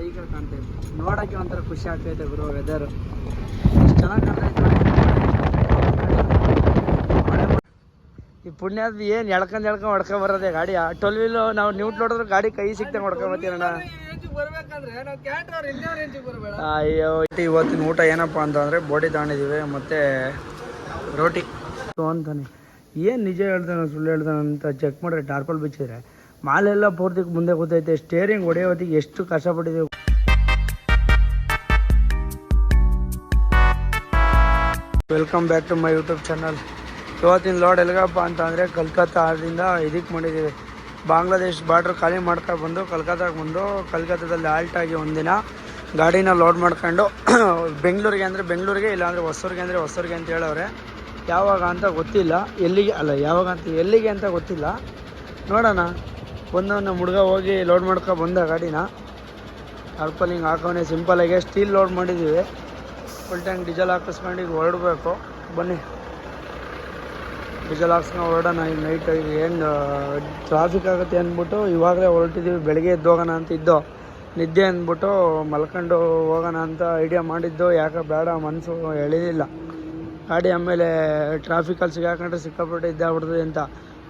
Cycle ಕಾಣ್ತೈತೆ ನೋಡೋಕ್ಕೆ ಒಂಥರ ಖುಷಿ ಆಗ್ತೈತೆ ಗುರು ವೆದರ್ ಎಷ್ಟು ಚೆನ್ನಾಗಿ ಕಾಣ್ತೈತೆ ಈ ಪುಣ್ಯದ ಏನು ಎಳ್ಕೊಂಡ್ ಎಳ್ಕೊಂಡ್ ಹೊಡ್ಕೊ ಬರೋದೆ ಗಾಡಿ? ಟೋಲ್ ವೀಲು ನಾವು ನ್ಯೂಟ್ ನೋಡಿದ್ರೆ ಗಾಡಿ ಕೈ ಸಿಕ್ತಂಗೆ ಹೊಡ್ಕೊಂಡ್ ಬರ್ತೀರಣ್ಣ. ಅಯ್ಯೋ ಇವತ್ತಿನ ಊಟ ಏನಪ್ಪ ಅಂತಂದರೆ ಬೋಡಿ ತಗೊಂಡಿದ್ದೀವಿ ಮತ್ತು ರೋಟಿ. ಅಂತಾನೆ. ಏನು ನಿಜ ಹೇಳ್ತಾನೆ ಸುಳ್ಳು ಹೇಳ್ತಾನೆ ಅಂತ ಚೆಕ್ ಮಾಡಿದ್ರೆ ಟಾರ್ಪಲ್ ಬಿಚ್ಚಿದ್ರೆ. ಮಾಲೆಲ್ಲ ಪೂರ್ತಿ ಮುಂದೆ ಗೊತ್ತೈತೆ ಸ್ಟೇರಿಂಗ್ ಹೊಡೆಯೋ ಹೊತ್ತಿಗೆ ಎಷ್ಟು ಕಷ್ಟಪಟ್ಟಿದ್ದೀವಿ. Welcome back to my YouTube channel ಇವತ್ತಿನ ಲೋಡ್ ಎಲ್ಗಪ್ಪ ಅಂತ ಅಂದರೆ ಕಲ್ಕತ್ತಾದಿಂದ ಇದಕ್ಕೆ ಮಾಡಿದ್ದೀವಿ ಬಾಂಗ್ಲಾದೇಶ್ ಬಾರ್ಡ್ರ್ ಖಾಲಿ ಮಾಡ್ತಾ ಬಂದು ಕಲ್ಕತ್ತಾಗೆ ಬಂದು ಕಲ್ಕತ್ತಾದಲ್ಲಿ ಆಲ್ಟ್ ಆಗಿ ಒಂದಿನ ಗಾಡಿನ ಲೋಡ್ ಮಾಡ್ಕೊಂಡು ಬೆಂಗಳೂರಿಗೆ ಅಂದರೆ ಬೆಂಗಳೂರಿಗೆ, ಇಲ್ಲಾಂದರೆ ಹೊಸೂರಿಗೆ ಅಂದರೆ ಹೊಸೂರಿಗೆ ಅಂತ ಹೇಳೋರೆ ಯಾವಾಗ ಅಂತ ಗೊತ್ತಿಲ್ಲ. ಎಲ್ಲಿಗೆ, ಅಲ್ಲ ಯಾವಾಗ ಅಂತ, ಎಲ್ಲಿಗೆ ಅಂತ ಗೊತ್ತಿಲ್ಲ. ನೋಡೋಣ. ಬಂದು ನಮ್ಮ ಹುಡುಗ ಹೋಗಿ ಲೋಡ್ ಮಾಡ್ಕೊ ಬಂದ ಗಾಡಿನ. ಟಾರ್ಪಲಿಂಗ್ ಹಾಕೋನೆ ಸಿಂಪಲಾಗೆ ಸ್ಟೀಲ್ ಲೋಡ್ ಮಾಡಿದ್ದೀವಿ ಫುಲ್ ಟ್ಯಾಂಕ್ ಡೀಸೆಲ್ ಹಾಕಿಸ್ಕೊಂಡು ಈಗ ಹೊರಡಬೇಕು. ಬನ್ನಿ. ಡೀಸೆಲ್ ಹಾಕ್ಸ್ಕೊಂಡು ಹೊರಡೋಣ. ಈಗ ನೈಟ್ ಈಗ ಏನು ಟ್ರಾಫಿಕ್ ಆಗುತ್ತೆ ಅಂದ್ಬಿಟ್ಟು ಇವಾಗಲೇ ಹೊರಟಿದ್ದೀವಿ ಬೆಳಗ್ಗೆ ಎದ್ದು ಹೋಗೋಣ ಅಂತ ಇದ್ದೋ ನಿದ್ದೆ ಅಂದ್ಬಿಟ್ಟು ಮಲ್ಕೊಂಡು ಹೋಗೋಣ ಅಂತ ಐಡಿಯಾ ಮಾಡಿದ್ದು. ಯಾಕೆ ಬೇಡ ಮನಸ್ಸು ಎಳಿಲಿಲ್ಲ ಗಾಡಿ ಆಮೇಲೆ ಟ್ರಾಫಿಕಲ್ಲಿ ಸಿಗಾಕೊಂಡ್ರೆ ಸಿಕ್ಕಾಪಟ್ಟೆ ಇದ್ದಾಗ್ಬಿಡ್ತದೆ ಅಂತ.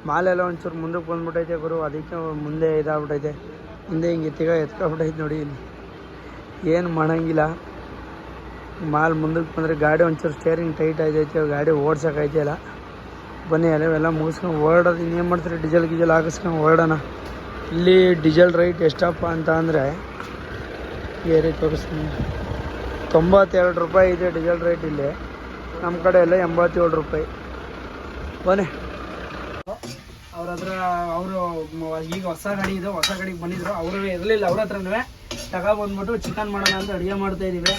ಮಾಲೆಲ್ಲ ಒಂಚೂರು ಮುಂದಕ್ಕೆ ಬಂದ್ಬಿಟ್ಟೈತೆ ಗುರು, ಅದಕ್ಕೆ ಮುಂದೆ ಇದಾಗ್ಬಿಟ್ಟೈತೆ ಮುಂದೆ ಹಿಂಗೆ ಎತ್ತಿಗ ಎತ್ಕೊಬಿಟ್ಟೈತೆ ನೋಡಿ ಇಲ್ಲಿ. ಏನು ಮಾಡೋಂಗಿಲ್ಲ. ಮಾಲ್ ಮುಂದಕ್ಕೆ ಬಂದರೆ ಗಾಡಿ ಒಂಚೂರು ಸ್ಟೇರಿಂಗ್ ಟೈಟ್ ಆಯ್ತೈತೆ ಗಾಡಿ ಓಡ್ಸೋಕೈತಿಲ್ಲ ಬನ್ನಿ ಎಲ್ಲ ಮುಗಿಸ್ಕೊಂಡು ಹೊರಡೋದು ಇನ್ನೇನು ಮಾಡ್ತಾರೆ? ಡೀಸೆಲ್ ಗೀಸೆಲ್ ಹಾಕಿಸ್ಕೊಂಡು ಹೊರಡೋಣ ಇಲ್ಲಿ ಡೀಸೆಲ್ ರೈಟ್ ಎಷ್ಟಪ್ಪ ಅಂತ ಅಂದರೆ ಏರಿ ತೋರಿಸ್ತೀನಿ. ತೊಂಬತ್ತೆರಡು ರೂಪಾಯಿ ಇದೆ ಡೀಸೆಲ್ ರೇಟ್ ಇಲ್ಲಿ. ನಮ್ಮ ಕಡೆ ಎಲ್ಲ ಎಂಬತ್ತೇಳು ರೂಪಾಯಿ. ಬನ್ನಿ. ಅವ್ರ ಹತ್ರ ಅವರು ಈಗ ಹೊಸ ಗಾಡಿ ಇದೆ ಹೊಸ ಗಾಡಿಗೆ ಬಂದಿದ್ರು. ಅವರು ಇರಲಿಲ್ಲ ಅವ್ರ ಹತ್ರನೂ. ತಗೊಬಂದ್ಬಿಟ್ಟು ಚಿಕನ್ ಮಾಡೋಣ ಅಂತ ಅಡುಗೆ ಮಾಡ್ತಾ ಇದೀವಿ.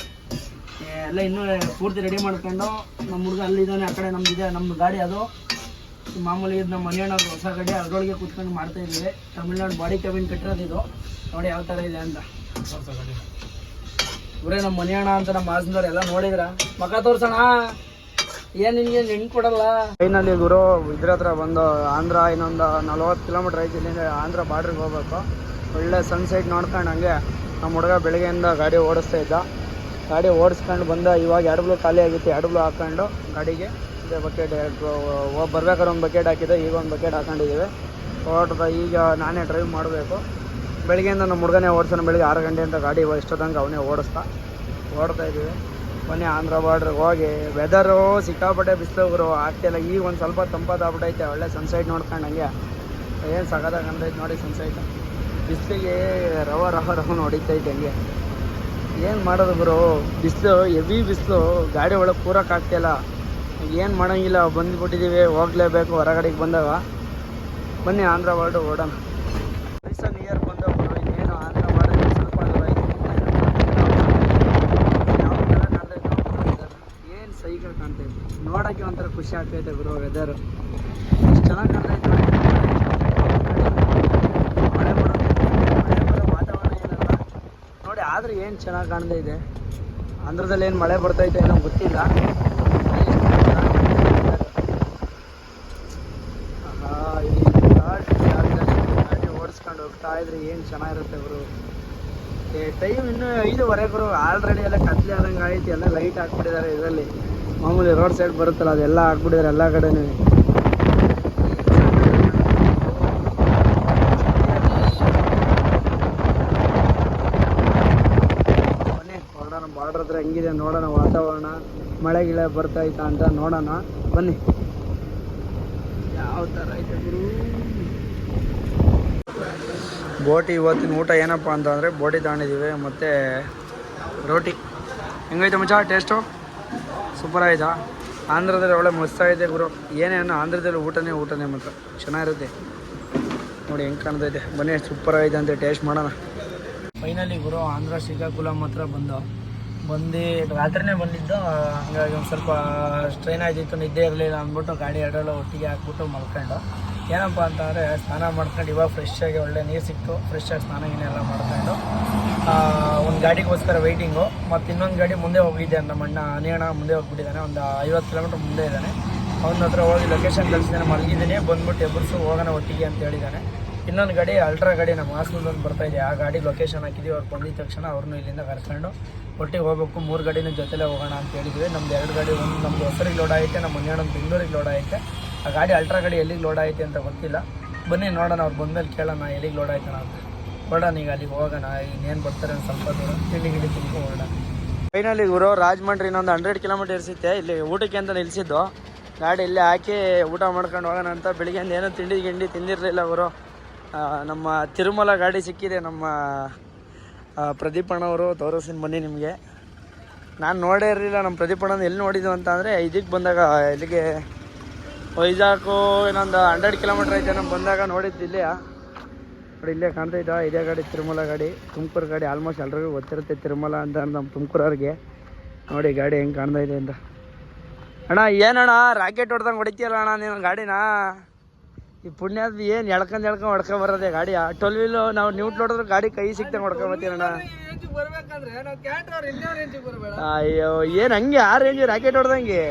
ಎಲ್ಲ ಇನ್ನೂ ಪೂರ್ತಿ ರೆಡಿ ಮಾಡ್ಕೊಂಡು ನಮ್ಮ ಹುಡುಗ ಅಲ್ಲಿದ್ದಾನೆ ಆ ಕಡೆ ನಮ್ದಿದೆ ನಮ್ಮ ಗಾಡಿ ಅದು. ಮಾಮೂಲಿ ಇದು ನಮ್ಮ ಮನೆಯಣ್ಣವ್ರ ಹೊಸ ಗಾಡಿ ಅದರೊಳಗೆ ಕೂತ್ಕೊಂಡು ಮಾಡ್ತಾ ಇದ್ದೀವಿ ತಮಿಳ್ನಾಡು ಬಾಡಿ ಕ್ಯಾಬಿನ್ ಕಟ್ಟಿರೋದು ಇದು. ನೋಡಿ ಯಾವ ಥರ ಇದೆ ಅಂತ. ಇವರೇ ನಮ್ಮ ಮನೆಯಣ್ಣ ಅಂತ ನಮ್ಮ ಮಾಸ್ನವ್ರು ಎಲ್ಲ ನೋಡಿದ್ರ? ಮಗ ತೋರ್ಸೋಣ ಕೊಡಲ್ಲ? ಫೈನಲಿ ಗುರು, ಇದ್ರ ಹತ್ರ ಬಂದು ಆಂಧ್ರ ಇನ್ನೊಂದು ನಲ್ವತ್ತು ಕಿಲೋಮೀಟರ್ ಐತಿ, ಇಲ್ಲಿಂದ ಆಂಧ್ರ ಬಾರ್ಡ್ರಿಗೆ ಹೋಗ್ಬೇಕು. ಒಳ್ಳೆ ಸನ್ಸೆಟ್ ನೋಡ್ಕೊಂಡು ಹಂಗೆ ನಮ್ಮ ಹುಡುಗ ಬೆಳಗ್ಗೆಯಿಂದ ಗಾಡಿ ಓಡಿಸ್ತಾ ಇದ್ದ. ಗಾಡಿ ಓಡಿಸ್ಕೊಂಡು ಬಂದ, ಇವಾಗ ಎರಡು ಬ್ಲೂ ಖಾಲಿ ಆಗಿತ್ತು ಎರಡು ಬ್ಲೂ ಹಾಕೊಂಡು ಗಾಡಿಗೆ ಇದೇ ಬಕೆಟ್ ಬರ್ಬೇಕಾದ್ರೆ ಒಂದು ಬಕೆಟ್ ಹಾಕಿದ್ದೆ ಈಗ ಒಂದು ಬಕೆಟ್ ಹಾಕೊಂಡಿದ್ದೀವಿ. ಹೊರಟದ ಈಗ ನಾನೇ ಡ್ರೈವ್ ಮಾಡಬೇಕು. ಬೆಳಗ್ಗೆಯಿಂದ ನಮ್ಮ ಹುಡುಗನೇ ಓಡಿಸೋಣ ಬೆಳಗ್ಗೆ ಆರು ಗಂಟೆ ಅಂತ ಗಾಡಿ ಇಷ್ಟೊತ್ತಂಗೆ ಅವನೇ ಓಡಿಸ್ತಾ. ಓಡ್ತಾ ಇದ್ದೀವಿ. ಬನ್ನಿ ಆಂಧ್ರ ಬಾರ್ಡ್ರಿಗೆ ಹೋಗಿ ವೆದರು ಸಿಕ್ಕಾಪಟ್ಟೆ ಬಿಸಿಲೋಗ್ರು ಆಗ್ತಿಲ್ಲ ಈಗ ಒಂದು ಸ್ವಲ್ಪ ತಂಪಾದಾಗ್ಬಿಟ್ಟೈತೆ ಒಳ್ಳೆ ಸನ್ಸೈಟ್ ನೋಡ್ಕೊಂಡು ಹಂಗೆ ಏನು ಸಗದಾಗ ನೋಡಿ ಸನ್ಸೈಟ್ ಬಿಸಿಲಿಗೆ ರವ ರವ ರವ ನೋಡಿತೈತೆ ಹಂಗೆ. ಏನು ಮಾಡೋದು ಗುರು? ಬಿಸಿಲು ಹೆವಿ ಬಿಸಿಲು. ಗಾಡಿ ಒಳಗೆ ಕೂರಕ್ಕೆ ಆಗ್ತಿಲ್ಲ ಏನು ಮಾಡೋಂಗಿಲ್ಲ. ಬಂದ್ಬಿಟ್ಟಿದೀವಿ. ಹೋಗ್ಲೇಬೇಕು. ಹೊರಗಡೆಗೆ ಬಂದಾಗ. ಬನ್ನಿ ಆಂಧ್ರ ಬಾರ್ಡರ್ ಓಡೋಣ ಪೈಸಾ ನಿಯರ್ ಬಂದ ಗುರು ಇನ್ನೇನು ಆಂಧ್ರ ಬಾರ್ಡರ್ ಸ್ವಲ್ಪ ದೂರ ಐತೆ ಯಾವ ಥರ ಕಾಣ್ತೈತೆ ಏನು ಕಾಣ್ತಾ ಇತ್ತು ನೋಡೋಕ್ಕೆ ಒಂಥರ ಖುಷಿ ಆಗ್ತೈತೆ ಗುರು ವೆದರ್ ಎಷ್ಟು ಚೆನ್ನಾಗಿ ಕಾಣ್ತಾ ನೋಡಿ. ಮಳೆ ಬರೋ ಮಳೆ ಬರೋ ವಾತಾವರಣ ಏನಲ್ಲ. ನೋಡಿ, ಆದ್ರೆ ಏನು ಚೆನ್ನಾಗಿ ಕಾಣ್ತಾ ಇದೆ? ಆಂಧ್ರದಲ್ಲಿ ಏನು ಮಳೆ ಬರ್ತೈತೆ ಏನೋ ಗೊತ್ತಿಲ್ಲ. ಓಡಿಸ್ಕೊಂಡು ಹೋಗ್ತಾ ಇದ್ರೆ ಏನು ಚೆನ್ನಾಗಿರುತ್ತೆ ಗುರು? ಟೈಮ್ ಇನ್ನೂ ಐದುವರೆ ಗುರು. ಆಲ್ರೆಡಿ ಎಲ್ಲ ಕತ್ಲೆ ಆದಂಗೆ ಆಯ್ತು. ಎಲ್ಲ ಲೈಟ್ ಹಾಕ್ಬಿಟ್ಟಿದ್ದಾರೆ ಇದರಲ್ಲಿ. ಮಾಮೂಲಿ ರೋಡ್ ಸೈಡ್ ಬರುತ್ತಲ್ಲ ಅದೆಲ್ಲ ಹಾಕ್ಬಿಟ್ಟಿದ್ದಾರೆ ಎಲ್ಲ ಕಡೆನೂ. ಬನ್ನಿ ಹೊರಡೋಣ ಬಾರ್ಡ್ರ್ ಹತ್ರ ಹೆಂಗಿದೆ ನೋಡೋಣ ವಾತಾವರಣ. ಮಳೆ ಗಿಳೆ ಬರ್ತೈತಾ ಅಂತ ನೋಡೋಣ. ಬನ್ನಿ. ಯಾವ ಥರ ಐತೆ ಗುರು? ಬೋಟಿ ಇವತ್ತಿನ ಊಟ ಏನಪ್ಪ ಅಂತಂದರೆ ಬೋಟಿ ತಗೊಂಡಿದ್ದೀವಿ ಮತ್ತು ರೋಟಿ. ಹೆಂಗೈತೆ ಮಚ್ಚ ಟೇಸ್ಟು ಸೂಪರ್ ಆಯ್ತಾ ಆಂಧ್ರದಲ್ಲಿ ಒಳ್ಳೆ ಮಸ್ತಾಗೈತೆ ಗುರು. ಏನೇನು ಆಂಧ್ರದಲ್ಲಿ ಊಟನೇ ಊಟನೇ ಮಾತ್ರ. ಚೆನ್ನಾಗಿರುತ್ತೆ. ನೋಡಿ ಹೆಂಗೆ ಕಾಣ್ತೈತೆ ಬನ್ನಿ, ಸೂಪರ್ ಆಗಿದೆ ಅಂತ ಟೇಸ್ಟ್ ಮಾಡೋಣ. ಫೈನಲಿ ಗುರು, ಆಂಧ್ರ ಶ್ರೀಕಾಕುಲಂ ಹತ್ರ ಬಂದು. ಬಂದು ರಾತ್ರಿನೇ ಬಂದಿದ್ದು. ಹಂಗಾಗಿ ಒಂದು ಸ್ವಲ್ಪ ಸ್ಟ್ರೈನ್ ಆಗಿತ್ತು, ನಿದ್ದೆ ಇರಲಿಲ್ಲ ಅಂದ್ಬಿಟ್ಟು ಗಾಡಿ ಎರಡೆಲ್ಲ ಒಟ್ಟಿಗೆ ಹಾಕ್ಬಿಟ್ಟು ಮಲ್ಕೊಂಡು. ಏನಪ್ಪ ಅಂತಂದರೆ, ಸ್ನಾನ ಮಾಡ್ಕೊಂಡು ಇವಾಗ ಫ್ರೆಶ್ ಆಗಿ ಒಳ್ಳೆ ನೀರು ಸಿಕ್ತು. ಫ್ರೆಶ್ ಆಗಿ ಸ್ನಾನ ಏನೆಲ್ಲ ಮಾಡ್ಕೊಂಡು. ಒಂದು ಗಾಡಿಗೋಸ್ಕರ ವೆಯ್ಟಿಂಗು ಮತ್ತು ಇನ್ನೊಂದು ಗಾಡಿ ಮುಂದೆ ಹೋಗಿದ್ದೆ ನಮ್ಮ ಅಣ್ಣ ಅನಿಯಣ್ಣ ಮುಂದೆ ಹೋಗ್ಬಿಟ್ಟಿದ್ದಾನೆ, ಒಂದು ಐವತ್ತು ಕಿಲೋಮೀಟ್ರ್ ಮುಂದೆ ಇದ್ದಾನೆ. ಅವನ ಹತ್ರ ಹೋಗಿ ಲೊಕೇಶನ್ ಕಳಿಸಿದ್ದಾನೆ ಮಲಗಿದ್ದೀನಿ ಬಂದ್ಬಿಟ್ಟು ಎಬ್ಬರಿಸು ಹೋಗೋಣ ಒಟ್ಟಿಗೆ ಅಂತ ಹೇಳಿದ್ದಾನೆ ಇನ್ನೊಂದು ಗಾಡಿ ಅಲ್ಟ್ರಾ ಗಾಡಿ ನಮ್ಮ ಹಾಸನದೊಂದು ಬರ್ತಾ ಇದೆ, ಆ ಗಾಡಿ ಲೊಕೇಶನ್ ಹಾಕಿದ್ದೀವಿ ಅವ್ರು ಬಂದಿದ ತಕ್ಷಣ ಅವ್ರನ್ನೂ ಇಲ್ಲಿಂದ ಕರ್ಕೊಂಡು ಒಟ್ಟಿಗೆ ಹೋಗ್ಬೇಕು, ಮೂರು ಗಾಡಿನ ಜೊತೆಲೇ ಹೋಗೋಣ ಅಂತ ಹೇಳಿದ್ವಿ. ನಮ್ದು ಎರಡು ಗಾಡಿ ಒಂದು ನಮ್ಮದು ಹೊಸರಿಗೆ ಲೋಡ್ ಆಯಿತೆ, ನಮ್ಮ ಮಂಡ್ಯಾಣ ಬೆಂಗಳೂರಿಗೆ ಲೋಡ್ ಆಯಿತೆ. ಆ ಗಾಡಿ ಅಲ್ಟ್ರಾ ಗಾಡಿ ಎಲ್ಲಿಗೆ ಲೋಡ್ ಆಯಿತೆ ಅಂತ ಗೊತ್ತಿಲ್ಲ. ಬನ್ನಿ ನೋಡೋಣ, ಅವ್ರು ಬಂದ್ಮೇಲೆ ಕೇಳೋಣ ಎಲ್ಲಿಗೆ ಲೋಡ್ ಆಯ್ತಾನ ಅಂತ. ಹೊರಡೋಣ, ಈಗ ಅಲ್ಲಿಗೆ ಹೋಗೋಣ, ಇನ್ನೇನು ಬರ್ತಾರೆ ಸ್ವಲ್ಪ ದೂರ ತಿಂಡಿ ಗಿಂಡಿ ತಿನ್ಕೊಂಡು ಹೊರಡೋಣ. ಫೈನಲಿ ಗುರು, ರಾಜಮಂಡ್ರಿ ಇನ್ನೊಂದು ಹಂಡ್ರೆಡ್ ಕಿಲೋಮೀಟರ್ ಇರ್ಸಿತ್ತೆ. ಇಲ್ಲಿ ಊಟಕ್ಕೆ ಅಂತ ನಿಲ್ಲಿಸಿದ್ದು ಗಾಡಿ ಇಲ್ಲೇ ಹಾಕಿ ಊಟ ಮಾಡ್ಕೊಂಡು ಹೋಗೋಣ ಅಂತ ಬೆಳಿಗ್ಗೆಯಿಂದ ಏನೋ ತಿಂಡಿ ಗಿಂಡಿ ತಿಂದಿರಲಿಲ್ಲ ಗುರು. ನಮ್ಮ ತಿರುಮಲ ಗಾಡಿ ಸಿಕ್ಕಿದೆ, ನಮ್ಮ ಪ್ರದೀಪ್ ಅಣ್ಣವರು ತೋರಿಸಿನ ಬನ್ನಿ ನಿಮಗೆ. ನಾನು ನೋಡೇ ಇರಲಿಲ್ಲ, ನಮ್ಮ ಪ್ರದೀಪ್ ಅಣ್ಣನ ಎಲ್ಲಿ ನೋಡಿದ್ದು ಅಂತ ಅಂದರೆ ಇದಕ್ಕೆ ಬಂದಾಗ, ಇಲ್ಲಿಗೆ ವೈಜಾಗು ಇನ್ನೊಂದು ಹಂಡ್ರೆಡ್ ಕಿಲೋಮೀಟ್ರ್ ಐತೆ ನಮ್ಮ ಬಂದಾಗ ನೋಡಿದ್ದು ಇಲ್ಲೇ ನೋಡಿ ಇಲ್ಲೇ ಕಾಣ್ತೈತಾ ಇದೇ ಗಾಡಿ ತಿರುಮಲ ಗಾಡಿ. ತುಮಕೂರು ಗಾಡಿ ಆಲ್ಮೋಸ್ಟ್ ಎಲ್ಲರಿಗೂ ಗೊತ್ತಿರುತ್ತೆ ತಿರುಮಲ ಅಂತ ನಮ್ಮ ತುಮಕೂರವ್ರಿಗೆ. ನೋಡಿ ಗಾಡಿ ಹೆಂಗೆ ಕಾಣ್ತಾ ಇದೆ ಅಂತ. ಅಣ್ಣ ಏನಣ್ಣ ರಾಕೆಟ್ ಹೊಡ್ದಂಗೆ ಹೊಡಿತೀಯಲ್ಲ ಅಣ್ಣ ನೀನು ಗಾಡಿನ? ಈ ಪುಣ್ಯ ಅದು ಏನು ಎಳ್ಕೊಂಡು ಎಳ್ಕೊಂಡು ಹೊಡ್ಕೊ ಬರೋದೆ ಗಾಡಿ ಟ್ವೆಲ್ ವೀಲು ನಾವು ನ್ಯೂಟ್ ನೋಡಿದ್ರೆ ಗಾಡಿ ಕೈ ಸಿಕ್ತಂಗೆ ಹೊಡ್ಕೊ ಬರ್ತೀರಣ್ಣ ಅಯ್ಯೋ ಏನು ಹಂಗೆ ಆ ರೇಂಜ್ ರಾಕೆಟ್ ಹೊಡ್ದಂಗೆ?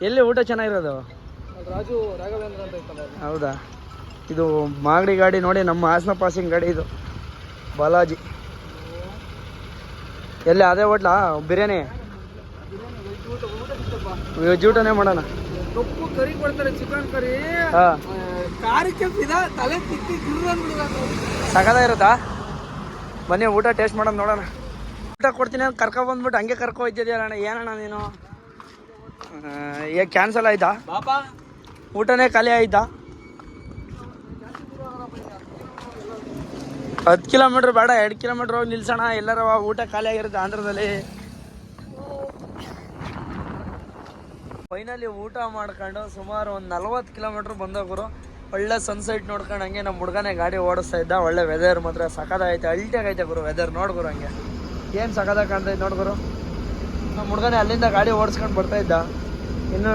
ಎಲ್ಲಿ ಊಟ ಚೆನ್ನಾಗಿರೋದು? ರಾಜು ರಾಘವೇಂದ್ರ ಅಂತ ಹೌದಾ? ಇದು ಮಾಗಡಿ ಗಾಡಿ ನೋಡಿ ನಮ್ಮ ಹಾಸನ ಪಾಸಿಂಗ್ ಗಾಡಿ ಇದು. ಬಾಲಾಜಿ. ಎಲ್ಲಿ ಅದೇ ಹೋಟ್ಲಾ? ಬಿರಿಯಾನಿ? ವೆಜ್ ಊಟನೇ ಮಾಡೋಣ. ಕರಿ ಕೊಡ್ತಾರೆ ಚಿಕನ್ ಕರಿ. ತಲೆ ತಿಕ್ಕಿ ಸಗದ ಇರುತ್ತಾ? ಬನ್ನಿ ಊಟ ಟೇಸ್ಟ್ ಮಾಡೋಣ ನೋಡೋಣ. ಊಟ ಕೊಡ್ತೀನಿ ಅಂತ ಕರ್ಕೊ ಬಂದ್ಬಿಟ್ಟು ಹಂಗೆ ಕರ್ಕೊ ಅಣ್ಣ ಏನಣ್ಣ ನೀನು? ಈಗ ಕ್ಯಾನ್ಸಲ್ ಆಯ್ತಾ? ಊಟನೇ ಖಾಲಿ ಆಯ್ತಾ? ಹತ್ತು ಕಿಲೋಮೀಟ್ರ್ ಬೇಡ, ಎರಡು ಕಿಲೋಮೀಟ್ರ್ ಹೋಗಿ ನಿಲ್ಸೋಣ, ಎಲ್ಲರ ಊಟ ಖಾಲಿ ಆಗಿರುತ್ತೆ ಆಂಧ್ರದಲ್ಲಿ. ಫೈನಲಿ ಊಟ ಮಾಡ್ಕೊಂಡು ಸುಮಾರು ಒಂದು ನಲ್ವತ್ತು ಕಿಲೋಮೀಟ್ರ್ ಬಂದೋಗ್ರು ಒಳ್ಳೆ ಸನ್ಸೆಟ್ ನೋಡ್ಕೊಂಡು ಹಂಗೆ ನಮ್ಮ ಹುಡುಗನೇ ಗಾಡಿ ಓಡಿಸ್ತಾ ಇದ್ದ, ಒಳ್ಳೆ ವೆದರ್ ಮಾತ್ರ ಸಖತ್ತಾಗೈತೆ ಅಲ್ಟಿಯಾಗೈತೆ ಗುರು ವೆದರ್ ನೋಡ್ಗುರು ಹಂಗೆ. ಏನು ಸಖತ್ತಾಗಿ ಕಾಣ್ತೈತೆ ನೋಡ್ಗುರು ನಮ್ಮ ಹುಡುಗನೇ ಅಲ್ಲಿಂದ ಗಾಡಿ ಓಡಿಸ್ಕೊಂಡು ಬರ್ತಾ ಇದ್ದ. ಇನ್ನು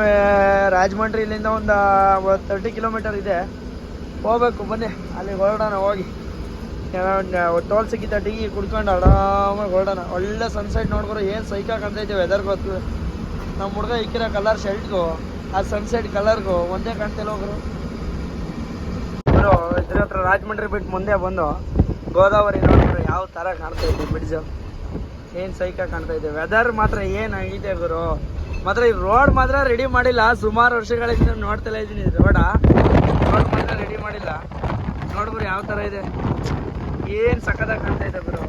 ರಾಜಮಂಡ್ರಿ ಇಲ್ಲಿಂದ ಒಂದು ತರ್ಟಿ ಕಿಲೋಮೀಟರ್ ಇದೆ. ಹೋಗ್ಬೇಕು, ಬನ್ನಿ, ಅಲ್ಲಿಗೆ ಹೊರಡೋಣ, ಹೋಗಿ. ಟೋಲ್ ಸಿಕ್ಕಿದ್ದ ಟೀ ಕುಡ್ಕೊಂಡು ಆರಾಮಾಗಿ ಹೊರಡೋಣ. ಒಳ್ಳೆ ಸನ್ಸೆಟ್ ನೋಡ್ಕೊಂಡು ಏನು ಸೈಕ ಕಾಣ್ತೈತೆ ವೆದರ್ ಗೊತ್ತು. ನಮ್ಮ ಹುಡುಗ ಇಕ್ಕಿರೋ ಕಲರ್ ಶರ್ಟ್ಗೂ ಆ ಸನ್ಸೆಟ್ ಕಲರ್ಗು ಒಂದೇ ಕಾಣ್ತಿಲ್ಲ ಹೋಗ್ರು ಗುರು ಇದ್ರ ಹತ್ರ ರಾಜಮಂಡ್ರಿ ಬಿಟ್ಟು ಮುಂದೆ ಬಂದು ಗೋದಾವರಿ ನೋಡಿದ್ರು ಯಾವ ಥರ ಕಾಣ್ತೈತೆ ಬ್ರಿಡ್ಜು ಏನು ಸೈಕ ಕಾಣ್ತಾ ಇದೆ. ವೆದರ್ ಮಾತ್ರ ಏನಾಗಿದೆ ಗುರು. ಮಾತ್ರ ಈ ರೋಡ್ ಮಾತ್ರ ರೆಡಿ ಮಾಡಿಲ್ಲ. ಸುಮಾರು ವರ್ಷಗಳಿಂದ ನೋಡ್ತಲೇ ಇದ್ದೀನಿ ರೋಡ ರೋಡ್ ಮಾತ್ರ ರೆಡಿ ಮಾಡಿಲ್ಲ. ನೋಡ್ಬಿರು ಯಾವ ಥರ ಇದೆ? ಏನು ಸಖತ್ತಾಗಿ ಕಾಣ್ತಾ ಇದೆ ಗುರು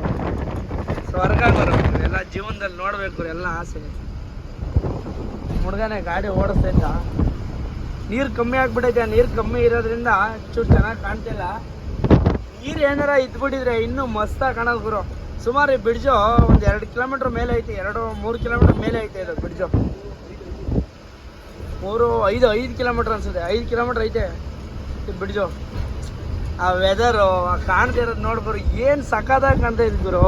ಸ್ವರ್ಗ ಬರೋ, ಎಲ್ಲ ಜೀವನದಲ್ಲಿ ನೋಡ್ಬೇಕು ಎಲ್ಲ ಆಸೆ. ಹುಡುಗನೇ ಗಾಡಿ ಓಡಿಸ್ತೈತ ನೀರು ಕಮ್ಮಿ ಆಗಿಬಿಟ್ಟೈತೆ ನೀರು ಕಮ್ಮಿ ಇರೋದ್ರಿಂದ ಚೂರು ಚೆನ್ನಾಗಿ ಕಾಣ್ತಿಲ್ಲ ನೀರು ಏನಾರ ಇದ್ಬಿಟ್ಟಿದ್ರೆ ಇನ್ನೂ ಮಸ್ತಾಗಿ ಕಾಣೋದು ಗುರು ಸುಮಾರು ಈ ಬ್ರಿಡ್ಜು ಒಂದು ಎರಡು ಕಿಲೋಮೀಟ್ರ್ ಮೇಲೆ ಐತೆ, ಎರಡು, ಮೂರು ಕಿಲೋಮೀಟ್ರ್ ಮೇಲೆ ಐತೆ ಇದು ಬ್ರಿಡ್ಜು ಮೂರು, ಐದು ಐದು ಕಿಲೋಮೀಟ್ರ್ ಅನ್ಸುತ್ತೆ, ಐದು ಕಿಲೋಮೀಟ್ರ್ ಐತೆ ಈ ಬ್ರಿಡ್ಜು ಆ ವೆದರು ಕಾಣ್ತಿರೋದು ನೋಡ್ಬರು ಏನು ಸಖತ್ತಾಗಿ ಕಾಣ್ತಾ ಗುರು?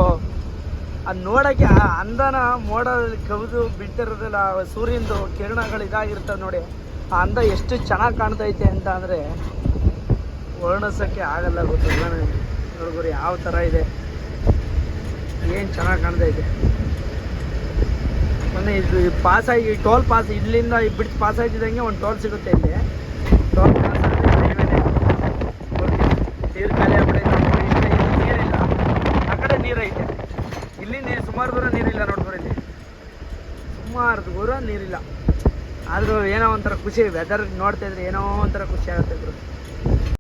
ಅದು ನೋಡೋಕ್ಕೆ ಆ ಅಂದನ ಮೋಡದಲ್ಲಿ ಕವಿದು ಬಿಡ್ತಿರೋದಿಲ್ಲ ಸೂರ್ಯನದು ಕಿರಣಗಳು ಇದಾಗಿರ್ತವೆ ನೋಡಿ. ಆ ಅಂದ ಎಷ್ಟು ಚೆನ್ನಾಗಿ ಕಾಣ್ತೈತೆ ಅಂತ ಅಂದರೆ ವರ್ಣಿಸೋಕ್ಕೆ ಆಗಲ್ಲ ಗೊತ್ತಿಲ್ಲ ನನಗೆ ನೋಡ್ಗುರು ಯಾವ ಥರ ಇದೆ? ಏನು ಚೆನ್ನಾಗಿ ಇದೆ ಮೊನ್ನೆ ಇದು ಪಾಸ್ ಆಗಿ, ಟೋಲ್ ಪಾಸ್ ಇಲ್ಲಿಂದ ಬ್ರಿಡ್ಜ್ ಪಾಸ್ ಆಗಿದ್ದಂಗೆ ಒಂದು ಟೋಲ್ ಸಿಗುತ್ತೆ ಇಲ್ಲಿ. ಟೋಲ್ ಪಾಸ್ ನೀರು ಖಾಲಿ ಆಗ್ಬಿಟ್ಟೈತೆ ನೋಡಿ, ಇಲ್ಲಿ ಇಲ್ಲಿ ನೀರಿಲ್ಲ ಆ ಕಡೆ ನೀರೈತೆ ಇಲ್ಲಿ ನೀರು ಸುಮಾರು ದೂರ ನೀರಿಲ್ಲ ನೋಡ್ಬೋದು ಇಲ್ಲಿ ಸುಮಾರು ದೂರ ನೀರಿಲ್ಲ ಆದರೂ ಏನೋ ಒಂಥರ ಖುಷಿ ವೆದರ್ ನೋಡ್ತಾ ಇದ್ರೆ ಏನೋ ಒಂಥರ ಖುಷಿ ಆಗುತ್ತೆ ಇದ್ರು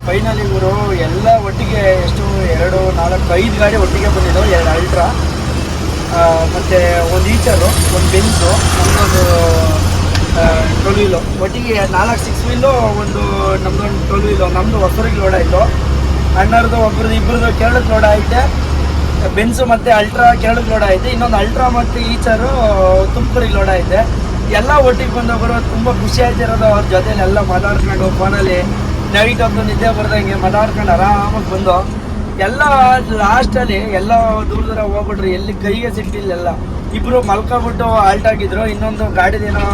ಫೈನಲಿ ಇವರು ಎಲ್ಲ ಒಟ್ಟಿಗೆ ಎಷ್ಟು, ಎರಡು, ನಾಲ್ಕು, ಐದು ಗಾಡಿ ಒಟ್ಟಿಗೆ ಬಂದಿದ್ದವು, ಎರಡು ಅಲ್ಟ್ರಾ ಮತ್ತು ಒಂದು ಈಚರು ಒಂದು ಬೆಂಚು ನಮ್ಮದೊಂದು ಟ್ವೆಲ್ ವೀಲು ಒಟ್ಟಿಗೆ ನಾಲ್ಕು ಸಿಕ್ಸ್ ವೀಲು ಒಂದು ನಮ್ಮದೊಂದು ಟ್ವೆಲ್ ವೀಲು ನಮ್ಮದು ಹೊಸರಿಗೆ ಲೋಡ್ ಆಯಿತು. ಅಣ್ಣರದು, ಒಬ್ರದ್ದು ಇಬ್ಬರದು ಕೇರಳಕ್ಕೆ ಲೋಡ್ ಐತೆ ಬೆನ್ಸು ಮತ್ತು ಅಲ್ಟ್ರಾ ಕೇರಳಕ್ಕೆ ಲೋಡ್ ಐತೆ ಇನ್ನೊಂದು ಅಲ್ಟ್ರಾ ಮತ್ತು ಈಚರು ತುಮಕೂರಿಗೆ ಲೋಡ್ ಐತೆ ಎಲ್ಲ ಒಟ್ಟಿಗೆ ಬಂದವರು ತುಂಬ ಖುಷಿ ಆಯ್ತಿರೋದು ಅವ್ರ ಜೊತೆಲಿ ಎಲ್ಲ ಮಾತಾಡ್ಕೊಂಡು ಫೋನಲ್ಲಿ. ನೈಟ್ ಹೊತ್ತು ನಿದ್ದೆ ಬರ್ದಂಗೆ ಮಾತಾಡ್ಕೊಂಡು ಆರಾಮಾಗಿ ಬಂದು ಎಲ್ಲ ಲಾಸ್ಟಲ್ಲಿ ಎಲ್ಲ ದೂರ ದೂರ ಹೋಗ್ಬಿಟ್ರು. ಎಲ್ಲಿ ಕೈಗೆ ಸಿಕ್ಕಿಲ್ಲ ಎಲ್ಲ. ಇಬ್ರು ಮಲ್ಕೊಬಿಟ್ಟು ಆಲ್ಟ್ ಆಗಿದ್ರು. ಇನ್ನೊಂದು ಗಾಡಿದೇನೋ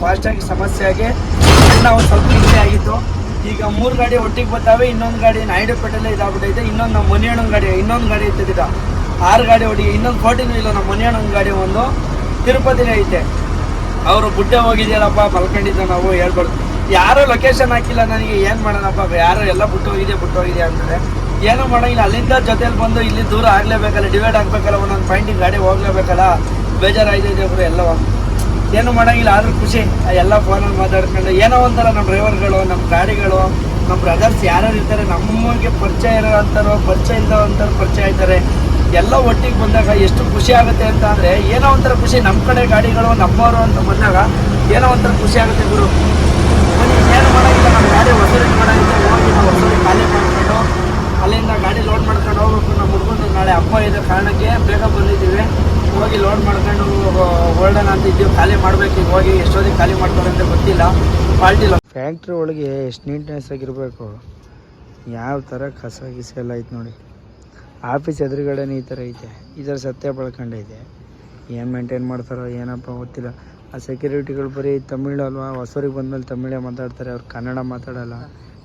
ಫಾಸ್ಟಾಗಿ ಸಮಸ್ಯೆ ಆಗಿ ನಾವು ಸ್ವಲ್ಪ ಹಿಂದೆ ಆಗಿತ್ತು. ಈಗ ಮೂರು ಗಾಡಿ ಒಟ್ಟಿಗೆ ಬರ್ತಾವೆ. ಇನ್ನೊಂದು ಗಾಡಿ ನಾಯ್ಡುಪೇಟೆಲ್ಲೇ ಇದಾಗ್ಬಿಟ್ಟೈತೆ. ಇನ್ನೊಂದು ನಮ್ಮ ಮನಿಯಣ್ಣನ ಗಾಡಿ, ಇನ್ನೊಂದು ಗಾಡಿ ಇತ್ತಿದ್ದ ಆರು ಗಾಡಿ ಒಟ್ಟಿಗೆ, ಇನ್ನೊಂದು ಫೋರ್ಟಿನ್ ಇಲ್ಲ, ನಮ್ಮ ಮನಿಯಣ್ಣನ ಗಾಡಿ ಒಂದು ತಿರುಪತಿನೇ ಐತೆ. ಅವರು ಗುಡ್ಡ ಹೋಗಿದೆಯಲ್ಲಪ್ಪ ಮಲ್ಕೊಂಡಿದ್ದ ನಾವು, ಹೇಳ್ಬಾರ್ದು. ಯಾರೋ ಲೊಕೇಶನ್ ಹಾಕಿಲ್ಲ ನನಗೆ, ಏನು ಮಾಡೋಣಪ್ಪ? ಯಾರೋ ಎಲ್ಲ ಬಿಟ್ಟು ಹೋಗಿದೆ ಬಿಟ್ಟು ಹೋಗಿದೆ ಅಂತಾರೆ. ಏನೂ ಮಾಡೋಂಗಿಲ್ಲ. ಅಲ್ಲಿಂದ ಜೊತೆಲಿ ಬಂದು ಇಲ್ಲಿ ದೂರ ಆಗಲೇಬೇಕಲ್ಲ ಡಿವೈಡ್ ಆಗಬೇಕಲ್ಲ, ಒಂದೊಂದು ಫೈಂಡಿಂಗ್ ಗಾಡಿ ಹೋಗ್ಲೇಬೇಕಲ್ಲ, ಬೇಜಾರಾಯ್ತಿದೆ ಒಬ್ಬರು ಎಲ್ಲ ಏನು ಮಾಡೋಂಗಿಲ್ಲ, ಆದರೂ ಖುಷಿ. ಎಲ್ಲ ಫೋನಲ್ಲಿ ಮಾತಾಡ್ಕೊಂಡು, ಏನೋ ಒಂಥರ ನಮ್ಮ ಡ್ರೈವರ್ಗಳು ನಮ್ಮ ಗಾಡಿಗಳು ನಮ್ಮ ಬ್ರದರ್ಸ್ ಯಾರ್ಯಾರು ಇರ್ತಾರೆ, ನಮಗೆ ಪರಿಚಯ ಇರೋ ಅಂತಾರೋ, ಪರಿಚಯ ಇಲ್ಲದ ಅಂತಾರೋ ಪರಿಚಯ ಆಯ್ತಾರೆ ಎಲ್ಲ ಒಟ್ಟಿಗೆ ಬಂದಾಗ ಎಷ್ಟು ಖುಷಿ ಆಗುತ್ತೆ ಅಂತ ಅಂದರೆ, ಏನೋ ಒಂಥರ ಖುಷಿ ನಮ್ಮ ಕಡೆ ಗಾಡಿಗಳು, ನಮ್ಮವರು ಅಂತ ಬಂದಾಗ ಏನೋ ಒಂಥರ ಖುಷಿ ಆಗುತ್ತೆ ಗುರು. ಏನು ಮಾಡೋಕ್ಕಿಲ್ಲ ನಮ್ಮ ಗಾಡಿ ವಸೂಲಿ ಮಾಡೋಂಗಿಲ್ಲ, ಹೋಗಿ ನಾವು ವಸೂಲಿ ಖಾಲಿ ಮಾಡಿಕೊಂಡು, ಅಲ್ಲಿಂದ ಗಾಡಿ ಲೋಡ್ ಮಾಡ್ಕೊಂಡು ಹೋಗ್ಬೇಕು. ನಮ್ಮ ಹುಡುಗಂದು ನಾಳೆ ಅಪ್ಪ ಇದ್ದ ಕಾರಣಕ್ಕೆ ಬೇಗ ಬಂದಿದ್ದೀವಿ. ಹೋಗಿ ಲೋಡ್ ಮಾಡ್ಕೊಂಡು ಹೊರಡೋಣ ಅಂತ ಇದ್ದೀವಿ. ಖಾಲಿ ಮಾಡ್ಬೇಕು, ಈಗ ಹೋಗಿ ಎಷ್ಟೊತ್ತಿಗೆ ಖಾಲಿ ಮಾಡ್ತಾರೆ ಅಂತ ಗೊತ್ತಿಲ್ಲ. ಪಾಲ್ಟಿಲ್ಲ ಫ್ಯಾಕ್ಟ್ರಿ ಒಳಗೆ ಎಷ್ಟು ನೀಟ್ನೆಸ್ ಆಗಿರಬೇಕು. ಯಾವ ಥರ ಕಸ ಗಿಸ ಎಲ್ಲ ಐತೆ ನೋಡಿ. ಆಫೀಸ್ ಎದುರುಗಡೆನೇ ಈ ಥರ ಐತೆ, ಈ ಥರ ಸತ್ಯ ಪಳ್ಕೊಂಡೈತೆ ಏನು ಮೇಂಟೈನ್ ಮಾಡ್ತಾರೋ ಏನಪ್ಪ ಗೊತ್ತಿಲ್ಲ. ಆ ಸೆಕ್ಯೂರಿಟಿಗಳು ಬರೀ ತಮಿಳು ಅಲ್ವಾ? ಹೊಸರಿಗೆ ಬಂದಮೇಲೆ ತಮಿಳೇ ಮಾತಾಡ್ತಾರೆ, ಅವ್ರು ಕನ್ನಡ ಮಾತಾಡಲ್ಲ.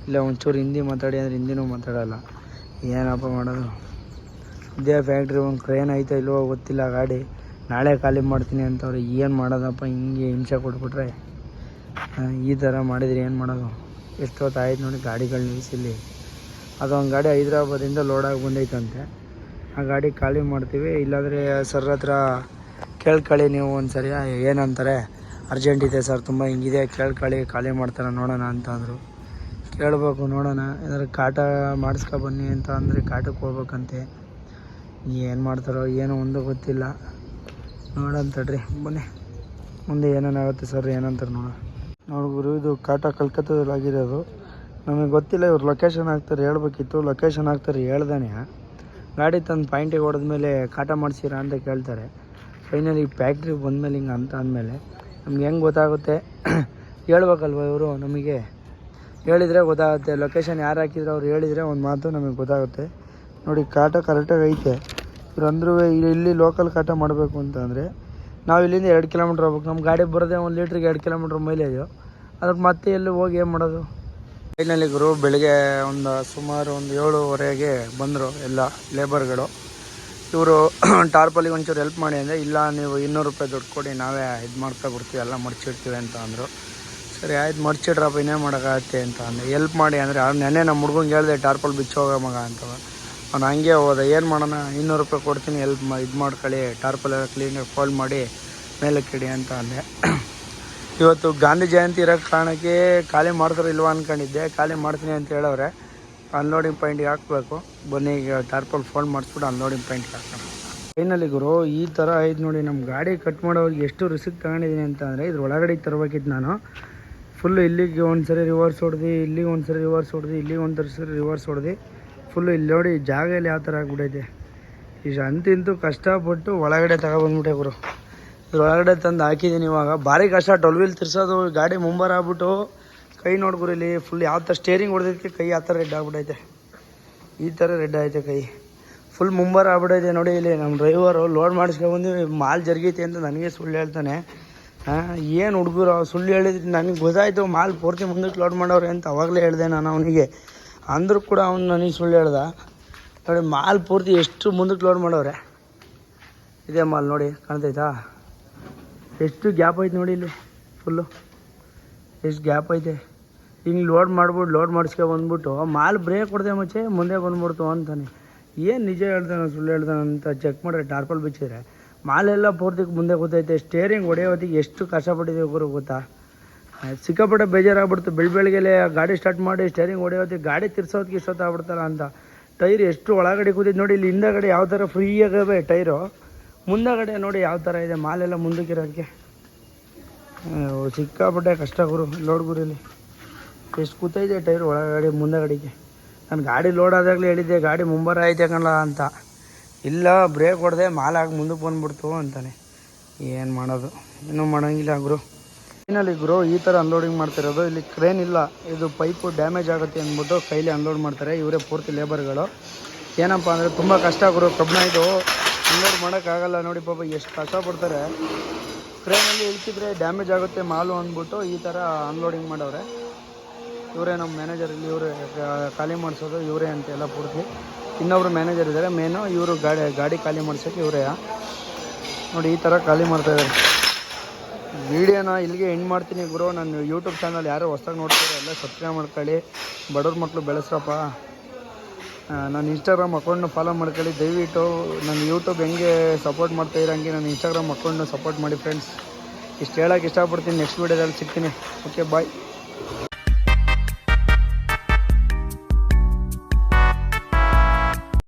ಇಲ್ಲ ಒಂಚೂರು ಹಿಂದಿ ಮಾತಾಡಿ ಅಂದರೆ ಹಿಂದಿನೂ ಮಾತಾಡಲ್ಲ. ಏನಪ್ಪ ಮಾಡೋದು? ಇದೇ ಫ್ಯಾಕ್ಟ್ರಿ ಒಂದು ಕ್ರೇನ್ ಐತೋ ಇಲ್ವೋ ಗೊತ್ತಿಲ್ಲ ಗಾಡಿ. ನಾಳೆ ಖಾಲಿ ಮಾಡ್ತೀನಿ ಅಂತವ್ರು ಏನು ಮಾಡೋದಪ್ಪ? ಹಿಂಗೆ ಹಿಂಸೆ ಕೊಟ್ಬಿಟ್ರೆ. ಈ ಥರ ಮಾಡಿದ್ರೆ ಏನು ಮಾಡೋದು? ಎಷ್ಟೊತ್ತಾಯ್ತು ನೋಡಿ ಗಾಡಿಗಳು ನಿಲ್ಲಿಸಿಲ್ಲಿ ಅದೊಂದು ಗಾಡಿ ಹೈದ್ರಾಬಾದಿಂದ ಲೋಡಾಗಿ ಬಂದೈತಂತೆ. ಆ ಗಾಡಿ ಖಾಲಿ ಮಾಡ್ತೀವಿ. ಇಲ್ಲಾಂದರೆ ಸರ್ ಹತ್ರ ಕೇಳ್ಕೊಳ್ಳಿ ನೀವು ಒಂದು ಸರಿ ಏನಂತಾರೆ? ಅರ್ಜೆಂಟ್ ಇದೆ ಸರ್, ತುಂಬ ಹಿಂಗಿದೆ. ಕೇಳ್ಕೊಳ್ಳಿ, ಖಾಲಿ ಮಾಡ್ತಾರೆ, ನೋಡೋಣ ಅಂತ ಅಂದರು. ಕೇಳಬೇಕು, ನೋಡೋಣ. ಏನಾದ್ರು ಕಾಟ ಮಾಡಿಸ್ಕೊ ಬನ್ನಿ ಅಂತ ಅಂದರೆ ಕಾಟಕ್ಕೆ ಹೋಗ್ಬೇಕಂತೆ. ಏನು ಮಾಡ್ತಾರೋ, ಏನೋ ಒಂದು ಗೊತ್ತಿಲ್ಲ. ನೋಡೋಣ ತಡ್ರಿ. ಬನ್ನಿ. ಮುಂದೆ ಏನೇನಾಗುತ್ತೆ ಸರ್, ಏನಂತಾರೆ ನೋಡೋಣ. ನೋಡಿ ಗುರು, ಇದು ಕಾಟ ಕಲ್ಕತ್ತಾದಲ್ಲಿ ಆಗಿರೋದು ನಮಗೆ ಗೊತ್ತಿಲ್ಲ ಇವ್ರು ಲೊಕೇಶನ್ ಹಾಕ್ತಾರೆ, ಹೇಳ್ಬೇಕಿತ್ತು. ಲೊಕೇಶನ್ ಹಾಕ್ತಾರೆ, ಹೇಳ್ದಾನೆ. ಗಾಡಿ ತಂದು ಪಾಯಿಂಟಿಗೆ ಹೊಡೆದ್ಮೇಲೆ ಕಾಟ ಮಾಡಿಸಿರಾ ಅಂತ ಕೇಳ್ತಾರೆ. ಫೈನಲಿ ಫ್ಯಾಕ್ಟ್ರಿಗೆ ಬಂದಮೇಲೆ ಹಿಂಗೆ ಅಂತ ಅಂದಮೇಲೆ. ನಮ್ಗೆ ಹೆಂಗೆ ಗೊತ್ತಾಗುತ್ತೆ? ಹೇಳ್ಬೇಕಲ್ವ ಇವರು ನಮಗೆ? ಹೇಳಿದರೆ ಗೊತ್ತಾಗುತ್ತೆ. ಲೊಕೇಶನ್ ಯಾರು ಹಾಕಿದ್ರು ಅವ್ರು ಹೇಳಿದರೆ ಒಂದು ಮಾತು ನಮಗೆ ಗೊತ್ತಾಗುತ್ತೆ. ನೋಡಿ, ಕಾಟ ಕರೆಕ್ಟಾಗಿ ಐತೆ. ಇವ್ರು ಅಂದ್ರೂ ಇಲ್ಲಿ ಲೋಕಲ್ ಕಾಟ ಮಾಡಬೇಕು ಅಂತಂದರೆ ನಾವು ಇಲ್ಲಿಂದ ಎರಡು ಕಿಲೋಮೀಟ್ರ್ ಹೋಗ್ಬೇಕು. ನಮ್ಮ ಗಾಡಿ ಬರೋದೇ ಒಂದು ಲೀಟ್ರಿಗೆ ಎರಡು ಕಿಲೋಮೀಟ್ರ್ ಮೈಲೇಜು ಅದಕ್ಕೆ ಮತ್ತೆ ಎಲ್ಲಿ ಹೋಗಿ ಏನು ಮಾಡೋದು? ಫೈನಲಿ ಗುರು, ಬೆಳಿಗ್ಗೆ ಒಂದು ಸುಮಾರು ಒಂದು ಏಳುವರೆಗೆ ಬಂದರು ಎಲ್ಲ ಲೇಬರ್ಗಳು ಇವರು ಟಾರ್ಪಲ್ಲಿಗೆ ಒಂಚೂರು ಹೆಲ್ಪ್ ಮಾಡಿ ಅಂದರೆ, ಇಲ್ಲ ನೀವು ಇನ್ನೂರು ರೂಪಾಯಿ ದುಡ್ಡು ಕೊಡಿ, ನಾವೇ ಇದು ಮಾಡ್ತಾ ಬಿಡ್ತೀವಿ ಎಲ್ಲ ಮಡ್ಚಿಡ್ತೀವಿ ಅಂತ ಅಂದರು. ಸರಿ, ಆಯ್ತು ಮಡ್ಚಿಡ್ರಪ್ಪ ಇನ್ನೇ ಮಾಡೋಕ್ಕಾಗತ್ತೆ ಅಂತ ಅಂದೆ ಹೆಲ್ಪ್ ಮಾಡಿ ಅಂದರೆ ಅವ್ನು ನೆನೆ ನಮ್ಮ ಹುಡ್ಗಂಗೆ ಹೇಳಿದೆ, ಟಾರ್ಪಲ್ ಬಿಚ್ಚೋಗ ಮಗ ಅಂತ. ಅವ್ನು ಹಂಗೆ ಹೋದ, ಏನು ಮಾಡೋಣ, ಇನ್ನೂರು ರೂಪಾಯಿ ಕೊಡ್ತೀನಿ ಹೆಲ್ಪ್ ಮಾ, ಇದು ಮಾಡ್ಕೊಳ್ಳಿ, ಟಾರ್ಪಲ್ ಕ್ಲೀನಾಗಿ ಫೋಲ್ಡ್ ಮಾಡಿ ಮೇಲೆ ಇಡಿ ಅಂತ ಅಂದೆ. ಇವತ್ತು ಗಾಂಧಿ ಜಯಂತಿ ಇರೋ ಕಾರಣಕ್ಕೆ ಖಾಲಿ ಮಾಡ್ತಾರೋ ಇಲ್ವಾ ಅಂದ್ಕೊಂಡಿದ್ದೆ ಖಾಲಿ ಮಾಡ್ತೀನಿ ಅಂತ ಹೇಳವ್ರೆ. ಅನ್ಲೋಡಿಂಗ್ ಪಾಯಿಂಟ್ಗೆ ಹಾಕ್ಬೇಕು. ಬನ್ನಿ, ಈಗ ಟಾರ್ಪಲ್ ಫೋನ್ ಮಾಡಿಸ್ಬಿಟ್ಟು ಅನ್ಲೋಡಿಂಗ್ ಪಾಯಿಂಟ್ಗೆ ಹಾಕೋಣ. ಫೈನಲಿ ಗುರು, ಈ ಥರ ಐದು ನೋಡಿ ನಮ್ಮ ಗಾಡಿ ಕಟ್ ಮಾಡೋರಿಗೆ ಎಷ್ಟು ರಿಸ್ಕ್ ತಗೊಂಡಿದ್ದೀನಿ ಅಂತ ಅಂದರೆ ಇದ್ರ ಒಳಗಡೆ ತರಬೇಕಿತ್ತು ನಾನು. ಫುಲ್ಲು ಇಲ್ಲಿಗೆ ಒಂದು ಸರಿ ರಿವರ್ಸ್ ಹೊಡೆದು, ಇಲ್ಲಿಗೆ ಒಂದು ಸರಿ ರಿವರ್ಸ್ ಹೊಡೆದು, ಇಲ್ಲಿಗೆ ಒಂದು ಸರಿ ರಿವರ್ಸ್ ಹೊಡೆದು. ಫುಲ್ಲು ಇಲ್ಲಿ ನೋಡಿ ಜಾಗ ಇಲ್ಲಿ ಯಾವ ಥರ ಆಗ್ಬಿಟ್ಟೈತೆ ಈಗ ಅಂತಿಂತೂ ಕಷ್ಟಪಟ್ಟು ಒಳಗಡೆ ತಗೊಬಂದ್ಬಿಟ್ಟೆ ಗುರು. ಇದ್ರೊಳಗಡೆ ತಂದು ಹಾಕಿದ್ದೀನಿ ಇವಾಗ. ಭಾರಿ ಕಷ್ಟ. ಟೊಲ್ವಿಲ್ ವೀಲ್ ತಿರ್ಸೋದು, ಗಾಡಿ ಮುಂಬಾರ ಆಗ್ಬಿಟ್ಟು ಕೈ ನೋಡ್ಕೊರಿ ಇಲ್ಲಿ. ಫುಲ್ ಯಾವ ಥರ ಸ್ಟೇರಿಂಗ್ ಹೊಡೆದಕ್ಕೆ ಕೈ ಆ ಥರ ರೆಡ್ ಆಗ್ಬಿಟೈತೆ. ಈ ಥರ ರೆಡ್ ಐತೆ ಕೈ. ಫುಲ್ ಮುಂಬಾರ ಆಗ್ಬಿಟ್ಟೈತೆ ನೋಡಿ ಇಲ್ಲಿ. ನಮ್ಮ ಡ್ರೈವರು ಲೋಡ್ ಮಾಡಿಸ್ಕೊಂಡ್ಬಂದು, ಮಾಲ್ ಜರುಗೈತೆ ಅಂತ ನನಗೆ ಸುಳ್ಳು ಹೇಳ್ತಾನೆ. ಹಾಂ, ಏನು ಹುಡುಗರು ಸುಳ್ಳು ಹೇಳಿದ್ರೆ. ನನಗೆ ಗೊತ್ತಾಯ್ತು, ಮಾಲ್ ಪೂರ್ತಿ ಮುಂದಕ್ಕೆ ಲೋಡ್ ಮಾಡೋರೆ ಅಂತ ಅವಾಗಲೇ ಹೇಳಿದೆ ನಾನು ಅವನಿಗೆ. ಅಂದರೂ ಕೂಡ ಅವ್ನು ನನಗೆ ಸುಳ್ಳು ಹೇಳ್ದ. ನೋಡಿ, ಮಾಲ್ ಪೂರ್ತಿ ಎಷ್ಟು ಮುಂದಕ್ಕೆ ಲೋಡ್ ಮಾಡೋರೆ. ಇದೇ ಮಾಲ್ ನೋಡಿ, ಕಾಣ್ತೈತಾ? ಎಷ್ಟು ಗ್ಯಾಪ್ ಐತೆ ನೋಡಿ ಇಲ್ಲಿ ಫುಲ್ಲು ಎಷ್ಟು ಗ್ಯಾಪ್ ಐತೆ. ಹಿಂಗೆ ಲೋಡ್ ಮಾಡ್ಬಿಟ್ಟು ಲೋಡ್ ಮಾಡಿಸ್ಕೊ ಬಂದ್ಬಿಟ್ಟು ಮಾಲ್ ಬ್ರೇಕ್ ಕೊಡದೆ ಮಚ್ಚೆ, ಮುಂದೆ ಬಂದ್ಬಿಡ್ತು ಅಂತಾನೆ. ಏನು ನಿಜ ಹೇಳ್ತಾನೆ, ಸುಳ್ಳು ಹೇಳ್ತಾನೆ ಅಂತ ಚೆಕ್ ಮಾಡಿದ್ರೆ ಟಾರ್ಪಲ್ ಬಿಚ್ಚಿದ್ರೆ. ಮಾಲೆಲ್ಲ ಪೂರ್ತಿ ಮುಂದೆ ಗೊತ್ತೈತೆ ಸ್ಟೇರಿಂಗ್ ಹೊಡೆಯೋ ಎಷ್ಟು ಕಷ್ಟಪಟ್ಟಿದ್ದೀವಿ ಗುರು ಗೊತ್ತಾ? ಸಿಕ್ಕಾಪಟ್ಟೆ ಬೇಜಾರಾಗ್ಬಿಡ್ತು. ಬೆಳ ಬೆಳಗ್ಗೆಲೆ ಗಾಡಿ ಸ್ಟಾರ್ಟ್ ಮಾಡಿ ಸ್ಟೇರಿಂಗ್ ಹೊಡೆಯೋ ಹೊತ್ತಿಗೆ ಗಾಡಿ ತಿರ್ಸೋದಕ್ಕೆ ಇಷ್ಟೊತ್ತಾಗ್ಬಿಡ್ತಾರ ಅಂತ. ಟೈರ್ ಎಷ್ಟು ಒಳಗಡೆ ಕೂತಿದ್ದು ನೋಡಿ, ಇಲ್ಲಿ ಹಿಂದಗಡೆ ಯಾವ ಥರ ಫ್ರೀಯಾಗವೆ ಟೈರು. ಮುಂದಗಡೆ ನೋಡಿ ಯಾವ ಥರ ಇದೆ. ಮಾಲೆಲ್ಲ ಮುಂದಕ್ಕಿರೋದಕ್ಕೆ. ಸಿಕ್ಕಾಪಟ್ಟೆ ಕಷ್ಟ ಗುರು, ಲೋಡ್ ಗುರಿಲಿ ಎಷ್ಟು ಕೂತೈತೆ ಟೈರ್ ಒಳಗಡೆ, ಮುಂದಗಡೆಗೆ. ನಾನು ಗಾಡಿ ಲೋಡ್ ಆದಾಗಲೇ ಹೇಳಿದ್ದೆ, ಗಾಡಿ ಮುಂಬರ ಐತೆ ಕಣಲ್ಲ ಅಂತ. ಇಲ್ಲ ಬ್ರೇಕ್ ಹೊಡೆದೆ ಮಾಲಾಗಿ ಮುಂದಕ್ಕೆ ಬಂದ್ಬಿಡ್ತು ಅಂತಾನೆ. ಏನು ಮಾಡೋದು? ಇನ್ನೂ ಮಾಡೋಂಗಿಲ್ಲ ಗುರು. ಫೈನಲಿ ಗುರು, ಈ ಥರ ಅನ್ಲೋಡಿಂಗ್ ಮಾಡ್ತಿರೋದು. ಇಲ್ಲಿ ಕ್ರೇನ್ ಇಲ್ಲ. ಇದು ಪೈಪು ಡ್ಯಾಮೇಜ್ ಆಗುತ್ತೆ ಅಂದ್ಬಿಟ್ಟು ಕೈಲಿ ಅನ್ಲೋಡ್ ಮಾಡ್ತಾರೆ. ಇವರೇ ಪೂರ್ತಿ ಲೇಬರ್ಗಳು ಏನಪ್ಪ ಅಂದರೆ ತುಂಬ ಕಷ್ಟ ಗುರು, ಕಬ್ಬಿಣ ಇದು. ಅನ್ಲೋಡ್ ಮಾಡೋಕ್ಕಾಗಲ್ಲ. ನೋಡಿ ಪಾಪ ಎಷ್ಟು ಕಷ್ಟಪಡ್ತಾರೆ. ಕ್ರೇನಲ್ಲಿ ಇಳಿಸಿದ್ರೆ ಡ್ಯಾಮೇಜ್ ಆಗುತ್ತೆ ಮಾಲು ಅಂದ್ಬಿಟ್ಟು ಈ ಥರ ಅನ್ಲೋಡಿಂಗ್ ಮಾಡವ್ರೆ ಇವರೇ ನಮ್ಮ ಮ್ಯಾನೇಜರ್ ಇಲ್ಲಿ, ಇವರೇ ಖಾಲಿ ಮಾಡಿಸೋದು ಇವರೇ ಅಂತ ಎಲ್ಲ ಪೂರ್ತಿ. ಇನ್ನೊಬ್ರು ಮ್ಯಾನೇಜರ್ ಇದ್ದಾರೆ ಮೇನು ಇವರು ಗಾಡಿ ಗಾಡಿ ಖಾಲಿ ಮಾಡ್ಸೋಕ್ಕೆ ಇವರೇ. ನೋಡಿ ಈ ಥರ ಖಾಲಿ ಮಾಡ್ತಾ ಇದಾರೆ. ವಿಡಿಯೋನ ಇಲ್ಲಿಗೆ ಎಂಡ್ ಮಾಡ್ತೀನಿ ಗುರು. ನನ್ನ ಯೂಟ್ಯೂಬ್ ಚಾನಲ್ ಯಾರು ಹೊಸ್ದಾಗಿ ನೋಡ್ತಾರೆ ಎಲ್ಲ ಸಬ್ಸ್ಕ್ರೈಬ್ ಮಾಡ್ಕೊಳ್ಳಿ. ಬಡವ್ರ ಮಕ್ಕಳು ಬೆಳೆಸ್ರಪ್ಪ. ನನ್ನ ಇನ್ಸ್ಟಾಗ್ರಾಮ್ ಅಕೌಂಟ್ನ ಫಾಲೋ ಮಾಡ್ಕೊಳ್ಳಿ. ದಯವಿಟ್ಟು ನನ್ನ ಯೂಟ್ಯೂಬ್ ಹೆಂಗೆ ಸಪೋರ್ಟ್ ಮಾಡ್ತಾಯಿರ ಹಂಗೆ ನನ್ನ ಇನ್ಸ್ಟಾಗ್ರಾಮ್ ಅಕೌಂಟ್ನ ಸಪೋರ್ಟ್ ಮಾಡಿ ಫ್ರೆಂಡ್ಸ್ ಇಷ್ಟು ಹೇಳೋಕೆ ಇಷ್ಟಪಡ್ತೀನಿ. ನೆಕ್ಸ್ಟ್ ವೀಡಿಯೋದಲ್ಲಿ ಸಿಗ್ತೀನಿ. Okay bye